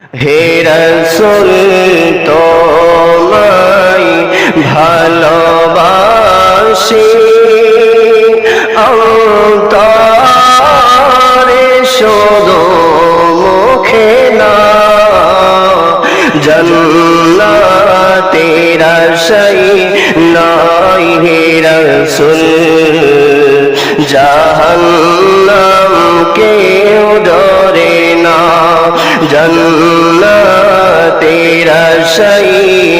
হে রসুল, তোমায় ভালোবাসি। অন্তরে শুধু মুখে না জন্নাতের আশাই নাই হে রসুল। জাহান্নাম কেউ ডরে না জন্নাতের সই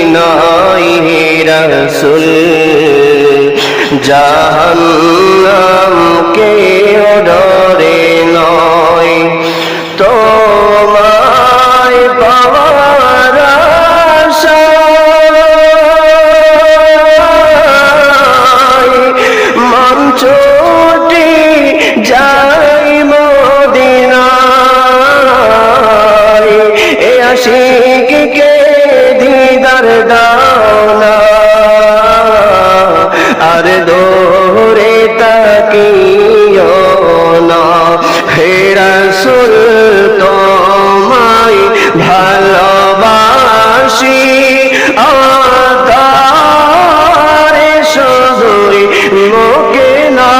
নয় হে রসুল জাহান্নাম কে ডরে দিদার দাওনা আর দোরে তাকিও না। হে রাসূল, তোমায় ভালোবাসি। আকারে শুধুই মুখে না।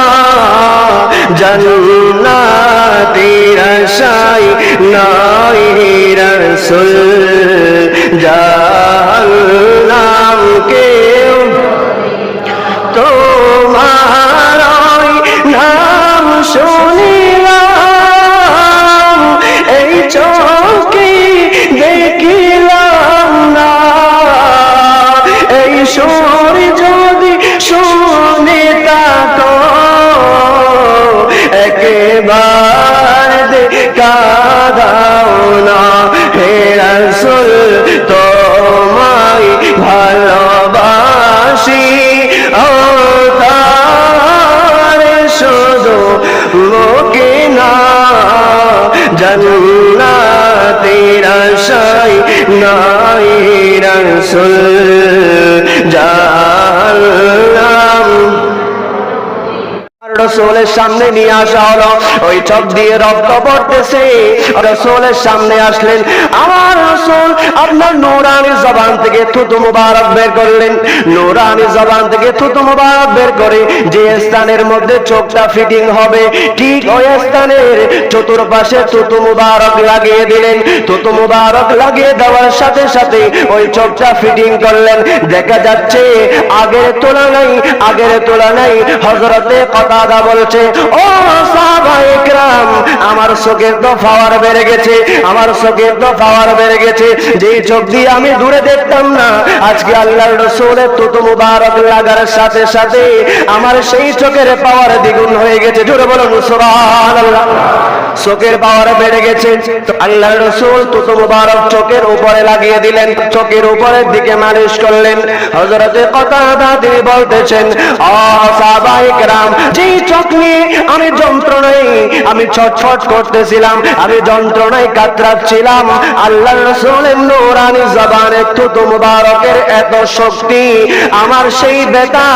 জান্নাতের আশায় নাই রাসূল জাহান্নাম জন্নাতের আশাই নাই রসুল রসুলের সামনে নিয়ে আসা হলো। ওই চক দিয়ে রক্ত পড়তেছে। রসুলের সামনে আসলেন। আমার রসুল আপনার নুরানি জবান থেকে থুতু মুবারক বের করলেন। নুরানি জবান থেকে থুতু মুবারক বের করে যে স্থানের মধ্যে চোখটা ফিটিং হবে, ঠিক ওই স্থানের চতুর্পাশে থুতু মুবারক লাগিয়ে দিলেন। থুতু মুবারক লাগিয়ে দেওয়ার সাথে সাথে ওই চোখটা ফিটিং করলেন। দেখা যাচ্ছে আগের তুলনায় আগের তুলনায় হজরতে কথা বলছে, ও সাহাবাইকরাম আমার চোখের তো পাওয়ার বেড়ে গেছে, আমার চোখের তো পাওয়ার বেড়ে গেছে, যেই চোখ দিয়ে আমি দূরে দেখতাম না, আজকে আল্লাহর রসুলের তুতু মুবারক লাগার সাথে সাথে আমার সেই চোখের পাওয়ার দ্বিগুণ হয়ে গেছে। জোরে বলুন, সুবহানাল্লাহ। চোখের পাওয়ার বেড়ে গেছে। তো আল্লাহর রসুল তুতু মুবারক চোখের উপরে লাগিয়ে দিলেন, চোখের উপরের দিকে মালিশ করলেন। হযরতে কথা তিনি বলতেছেন অসাবাইকরাম যেই চোখ নিয়ে আমি যন্ত্রণায়, আমি ছটফট করতেছিলাম, আমি যন্ত্রণায় কাতরাচ্ছিলাম আল্লাহ রসুলের নূরানি জবানে থুতু মুবারকের এত শক্তি, আমার সেই বেতা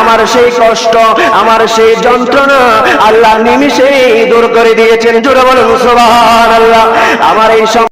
আমার সেই কষ্ট, আমার সেই যন্ত্রণা আল্লাহ নিমিষেই দূর করে দিয়েছেন। জুড়ে বলুন সুবহানাল্লাহ আমার এই সব